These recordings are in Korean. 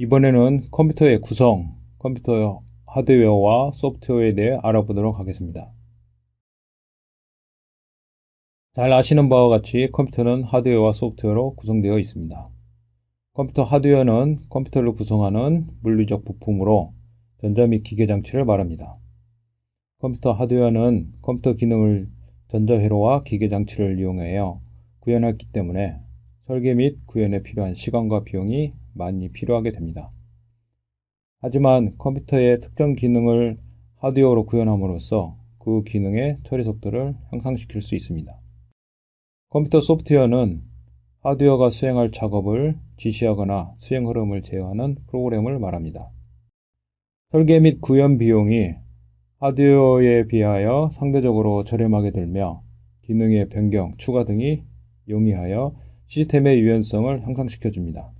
이번에는 컴퓨터의 구성, 컴퓨터 하드웨어와 소프트웨어에 대해 알아보도록 하겠습니다. 잘 아시는 바와 같이 컴퓨터는 하드웨어와 소프트웨어로 구성되어 있습니다. 컴퓨터 하드웨어는 컴퓨터를 구성하는 물리적 부품으로 전자 및 기계 장치를 말합니다. 컴퓨터 하드웨어는 컴퓨터 기능을 전자회로와 기계 장치를 이용하여 구현했기 때문에 설계 및 구현에 필요한 시간과 비용이 많이 필요하게 됩니다. 하지만 컴퓨터의 특정 기능을 하드웨어로 구현함으로써 그 기능의 처리 속도를 향상시킬 수 있습니다. 컴퓨터 소프트웨어는 하드웨어가 수행할 작업을 지시하거나 수행 흐름을 제어하는 프로그램을 말합니다. 설계 및 구현 비용이 하드웨어에 비하여 상대적으로 저렴하게 들며 기능의 변경, 추가 등이 용이하여 시스템의 유연성을 향상시켜줍니다.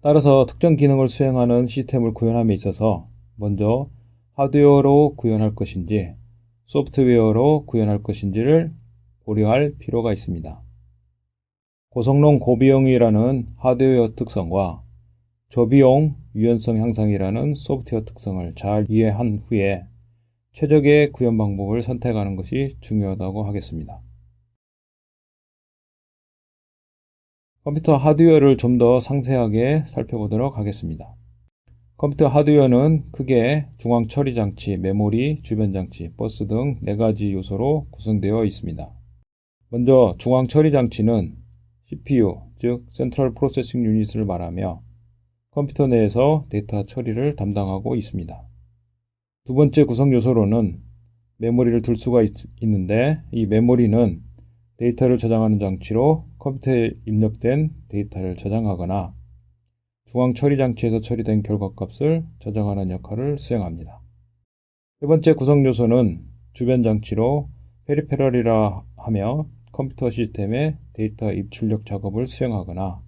따라서 특정 기능을 수행하는 시스템을 구현함에 있어서 먼저 하드웨어로 구현할 것인지 소프트웨어로 구현할 것인지를 고려할 필요가 있습니다. 고성능 고비용이라는 하드웨어 특성과 저비용 유연성 향상이라는 소프트웨어 특성을 잘 이해한 후에 최적의 구현 방법을 선택하는 것이 중요하다고 하겠습니다. 컴퓨터 하드웨어를 좀 더 상세하게 살펴보도록 하겠습니다. 컴퓨터 하드웨어는 크게 중앙 처리 장치, 메모리, 주변 장치, 버스 등 4가지 요소로 구성되어 있습니다. 먼저 중앙 처리 장치는 CPU, 즉 센트럴 프로세싱 유닛을 말하며 컴퓨터 내에서 데이터 처리를 담당하고 있습니다. 두 번째 구성 요소로는 메모리를 둘 수가 있, 있는데 이 메모리는 데이터를 저장하는 장치로 컴퓨터에 입력된 데이터를 저장하거나 중앙 처리 장치에서 처리된 결과값을 저장하는 역할을 수행합니다. 세 번째 구성 요소는 주변 장치로 페리페럴이라 하며 컴퓨터 시스템의 데이터 입출력 작업을 수행하거나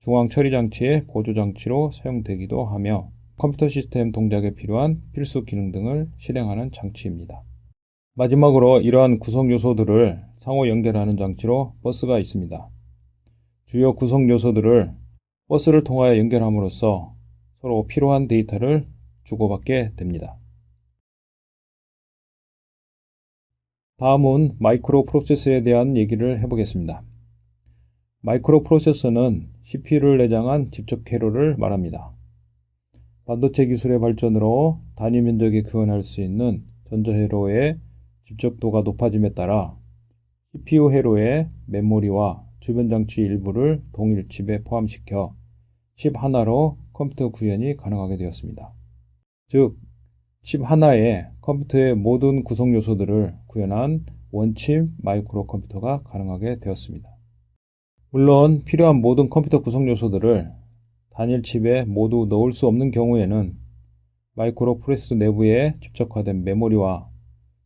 중앙 처리 장치의 보조 장치로 사용되기도 하며 컴퓨터 시스템 동작에 필요한 필수 기능 등을 실행하는 장치입니다. 마지막으로 이러한 구성 요소들을 상호 연결하는 장치로 버스가 있습니다. 주요 구성 요소들을 버스를 통하여 연결함으로써 서로 필요한 데이터를 주고받게 됩니다. 다음은 마이크로 프로세서에 대한 얘기를 해보겠습니다. 마이크로 프로세서는 CPU를 내장한 집적 회로를 말합니다. 반도체 기술의 발전으로 단위 면적에 구현할 수 있는 전자회로의 집적도가 높아짐에 따라 CPU 회로의 메모리와 주변 장치 일부를 동일 칩에 포함시켜 칩 하나로 컴퓨터 구현이 가능하게 되었습니다. 즉, 칩 하나에 컴퓨터의 모든 구성 요소들을 구현한 원칩 마이크로 컴퓨터가 가능하게 되었습니다. 물론 필요한 모든 컴퓨터 구성 요소들을 단일 칩에 모두 넣을 수 없는 경우에는 마이크로 프로세서 내부에 집적화된 메모리와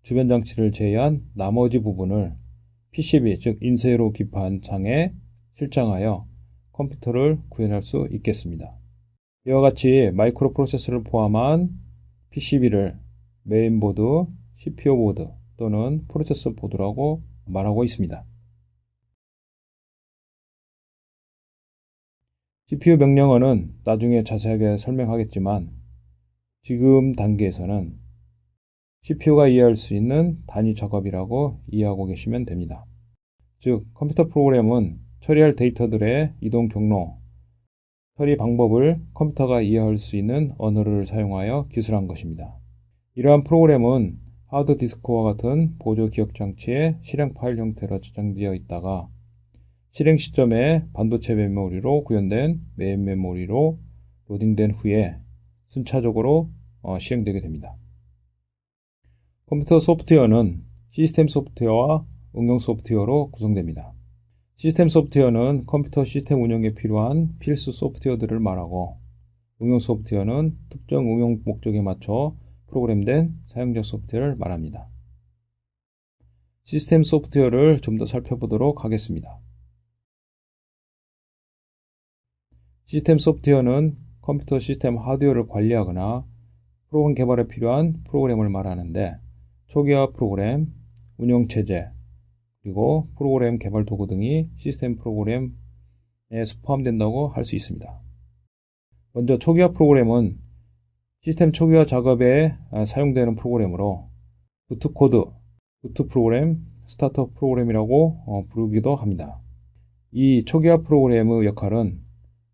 주변 장치를 제외한 나머지 부분을 PCB, 즉 인쇄로 기판 창에 실장하여 컴퓨터를 구현할 수 있겠습니다. 이와 같이 마이크로 프로세서를 포함한 PCB를 메인보드, CPU 보드 또는 프로세서 보드라고 말하고 있습니다. CPU 명령어는 나중에 자세하게 설명하겠지만 지금 단계에서는 CPU가 이해할 수 있는 단위 작업이라고 이해하고 계시면 됩니다. 즉, 컴퓨터 프로그램은 처리할 데이터들의 이동 경로, 처리 방법을 컴퓨터가 이해할 수 있는 언어를 사용하여 기술한 것입니다. 이러한 프로그램은 하드 디스크와 같은 보조 기억 장치에 실행 파일 형태로 저장되어 있다가 실행 시점에 반도체 메모리로 구현된 메인 메모리로 로딩된 후에 순차적으로 어, 실행되게 됩니다. 컴퓨터 소프트웨어는 시스템 소프트웨어와 응용 소프트웨어로 구성됩니다. 시스템 소프트웨어는 컴퓨터 시스템 운영에 필요한 필수 소프트웨어들을 말하고 응용 소프트웨어는 특정 응용 목적에 맞춰 프로그램된 사용자 소프트웨어를 말합니다. 시스템 소프트웨어를 좀 더 살펴보도록 하겠습니다. 시스템 소프트웨어는 컴퓨터 시스템 하드웨어를 관리하거나 프로그램 개발에 필요한 프로그램을 말하는데 초기화 프로그램, 운영 체제, 그리고 프로그램 개발 도구 등이 시스템 프로그램에 포함된다고 할 수 있습니다. 먼저 초기화 프로그램은 시스템 초기화 작업에 아, 사용되는 프로그램으로 부트 코드, 부트 프로그램, 스타트업 프로그램이라고 어, 부르기도 합니다. 이 초기화 프로그램의 역할은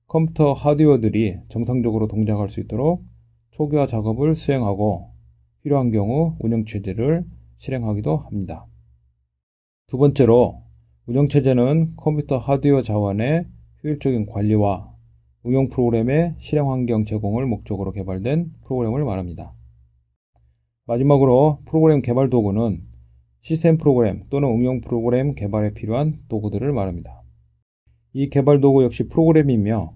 컴퓨터 하드웨어들이 정상적으로 동작할 수 있도록 초기화 작업을 수행하고 필요한 경우 운영체제를 실행하기도 합니다. 두 번째로 운영체제는 컴퓨터 하드웨어 자원의 효율적인 관리와 응용 프로그램의 실행 환경 제공을 목적으로 개발된 프로그램을 말합니다. 마지막으로 프로그램 개발 도구는 시스템 프로그램 또는 응용 프로그램 개발에 필요한 도구들을 말합니다. 이 개발 도구 역시 프로그램이며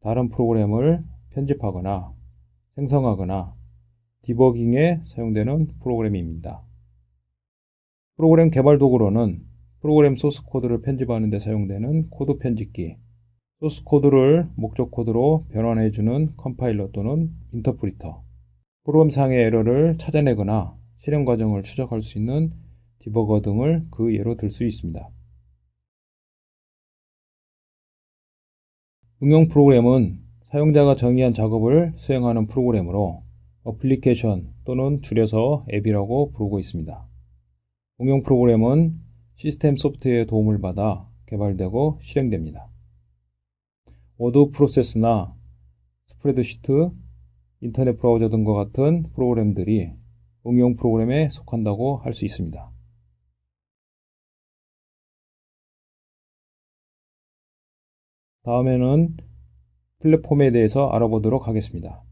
다른 프로그램을 편집하거나 생성하거나 디버깅에 사용되는 프로그램입니다. 프로그램 개발 도구로는 프로그램 소스 코드를 편집하는 데 사용되는 코드 편집기, 소스 코드를 목적 코드로 변환해주는 컴파일러 또는 인터프리터, 프로그램 상의 에러를 찾아내거나 실행 과정을 추적할 수 있는 디버거 등을 그 예로 들 수 있습니다. 응용 프로그램은 사용자가 정의한 작업을 수행하는 프로그램으로 어플리케이션 또는 줄여서 앱이라고 부르고 있습니다. 응용 프로그램은 시스템 소프트웨어의 도움을 받아 개발되고 실행됩니다. 워드 프로세스나 스프레드시트, 인터넷 브라우저 등과 같은 프로그램들이 응용 프로그램에 속한다고 할 수 있습니다. 다음에는 플랫폼에 대해서 알아보도록 하겠습니다.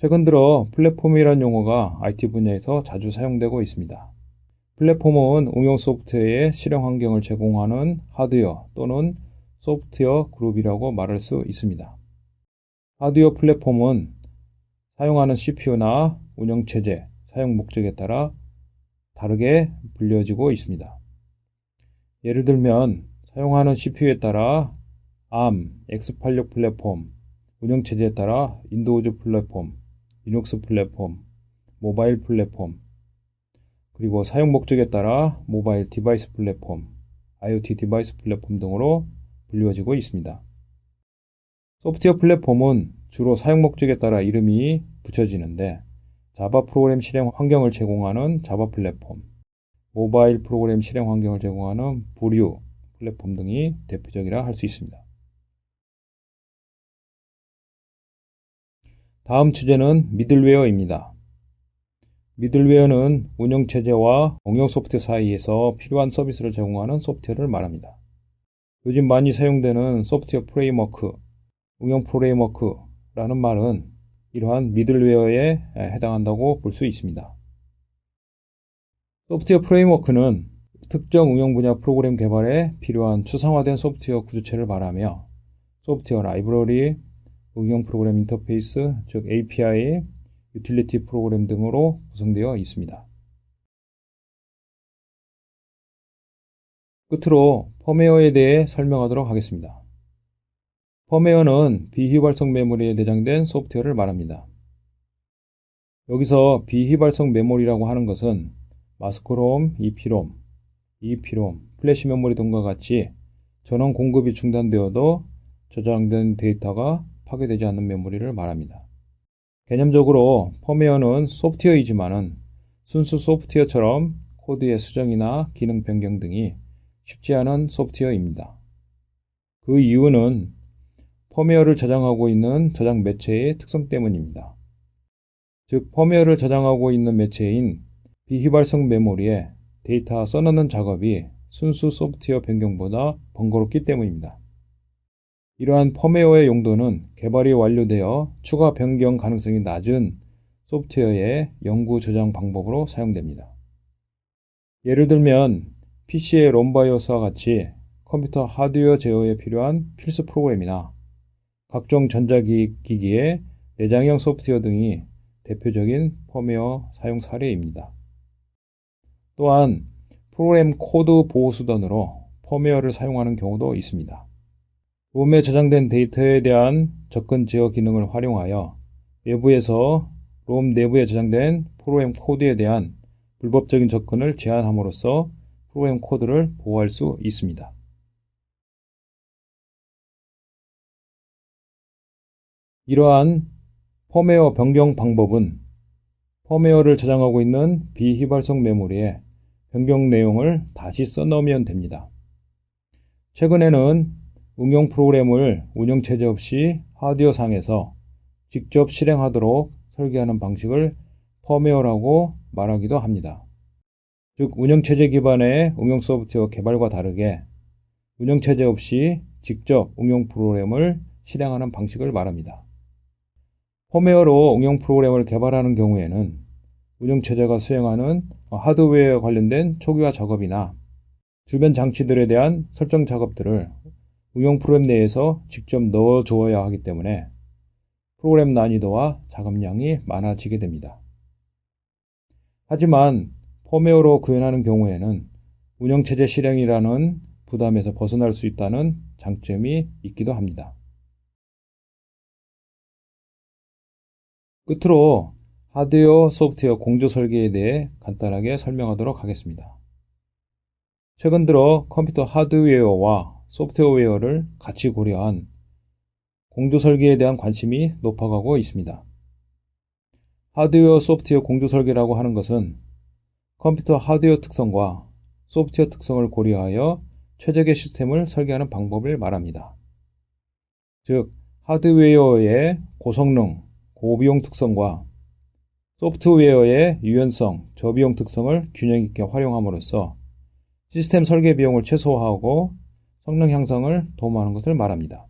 최근 들어 플랫폼이라는 용어가 IT 분야에서 자주 사용되고 있습니다. 플랫폼은 응용 소프트웨어의 실행 환경을 제공하는 하드웨어 또는 소프트웨어 그룹이라고 말할 수 있습니다. 하드웨어 플랫폼은 사용하는 CPU나 운영체제, 사용 목적에 따라 다르게 불려지고 있습니다. 예를 들면 사용하는 CPU에 따라 ARM, X86 플랫폼, 운영체제에 따라 윈도우즈 플랫폼, 리눅스 플랫폼, 모바일 플랫폼, 그리고 사용 목적에 따라 모바일 디바이스 플랫폼, IoT 디바이스 플랫폼 등으로 불리워지고 있습니다. 소프트웨어 플랫폼은 주로 사용 목적에 따라 이름이 붙여지는데 자바 프로그램 실행 환경을 제공하는 자바 플랫폼, 모바일 프로그램 실행 환경을 제공하는 부류 플랫폼 등이 대표적이라 할 수 있습니다. 다음 주제는 미들웨어입니다. 미들웨어는 운영체제와 응용 소프트웨어 사이에서 필요한 서비스를 제공하는 소프트웨어를 말합니다. 요즘 많이 사용되는 소프트웨어 프레임워크, 응용 프레임워크라는 말은 이러한 미들웨어에 해당한다고 볼 수 있습니다. 소프트웨어 프레임워크는 특정 응용 분야 프로그램 개발에 필요한 추상화된 소프트웨어 구조체를 말하며 소프트웨어 라이브러리, 응용 프로그램 인터페이스, 즉 API, 유틸리티 프로그램 등으로 구성되어 있습니다. 끝으로 펌웨어에 대해 설명하도록 하겠습니다. 펌웨어는 비휘발성 메모리에 내장된 소프트웨어를 말합니다. 여기서 비휘발성 메모리라고 하는 것은 마스크롬, EP롬, EP롬, 플래시 메모리 등과 같이 전원 공급이 중단되어도 저장된 데이터가 파괴되지 않는 메모리를 말합니다. 개념적으로 펌웨어는 소프트웨어이지만은 순수 소프트웨어처럼 코드의 수정이나 기능 변경 등이 쉽지 않은 소프트웨어입니다. 그 이유는 펌웨어를 저장하고 있는 저장 매체의 특성 때문입니다. 즉, 펌웨어를 저장하고 있는 매체인 비휘발성 메모리에 데이터 써넣는 작업이 순수 소프트웨어 변경보다 번거롭기 때문입니다. 이러한 펌웨어의 용도는 개발이 완료되어 추가 변경 가능성이 낮은 소프트웨어의 영구 저장 방법으로 사용됩니다. 예를 들면 PC의 롬바이오스와 같이 컴퓨터 하드웨어 제어에 필요한 필수 프로그램이나 각종 전자기기의 내장형 소프트웨어 등이 대표적인 펌웨어 사용 사례입니다. 또한 프로그램 코드 보호 수단으로 펌웨어를 사용하는 경우도 있습니다. 롬에 저장된 데이터에 대한 접근 제어 기능을 활용하여 외부에서 롬 내부에 저장된 프로그램 코드에 대한 불법적인 접근을 제한함으로써 프로그램 코드를 보호할 수 있습니다. 이러한 펌웨어 변경 방법은 펌웨어를 저장하고 있는 비휘발성 메모리에 변경 내용을 다시 써넣으면 됩니다. 최근에는 응용 프로그램을 운영체제 없이 하드웨어 상에서 직접 실행하도록 설계하는 방식을 펌웨어라고 말하기도 합니다. 즉 운영체제 기반의 응용 소프트웨어 개발과 다르게 운영체제 없이 직접 응용 프로그램을 실행하는 방식을 말합니다. 펌웨어로 응용 프로그램을 개발하는 경우에는 운영체제가 수행하는 하드웨어 관련된 초기화 작업이나 주변 장치들에 대한 설정 작업들을 응용 프로그램 내에서 직접 넣어 주어야 하기 때문에 프로그램 난이도와 작업량이 많아지게 됩니다. 하지만 펌웨어로 구현하는 경우에는 운영체제 실행이라는 부담에서 벗어날 수 있다는 장점이 있기도 합니다. 끝으로 하드웨어 소프트웨어 공조 설계에 대해 간단하게 설명하도록 하겠습니다. 최근 들어 컴퓨터 하드웨어와 소프트웨어를 같이 고려한 공조 설계에 대한 관심이 높아가고 있습니다. 하드웨어 소프트웨어 공조 설계라고 하는 것은 컴퓨터 하드웨어 특성과 소프트웨어 특성을 고려하여 최적의 시스템을 설계하는 방법을 말합니다. 즉, 하드웨어의 고성능, 고비용 특성과 소프트웨어의 유연성, 저비용 특성을 균형 있게 활용함으로써 시스템 설계 비용을 최소화하고 성능 향상을 도모하는 것을 말합니다.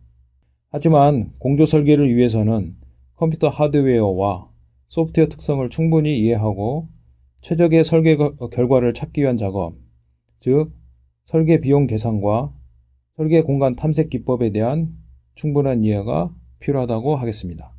하지만 공조 설계를 위해서는 컴퓨터 하드웨어와 소프트웨어 특성을 충분히 이해하고 최적의 설계 결과를 찾기 위한 작업, 즉 설계 비용 계산과 설계 공간 탐색 기법에 대한 충분한 이해가 필요하다고 하겠습니다.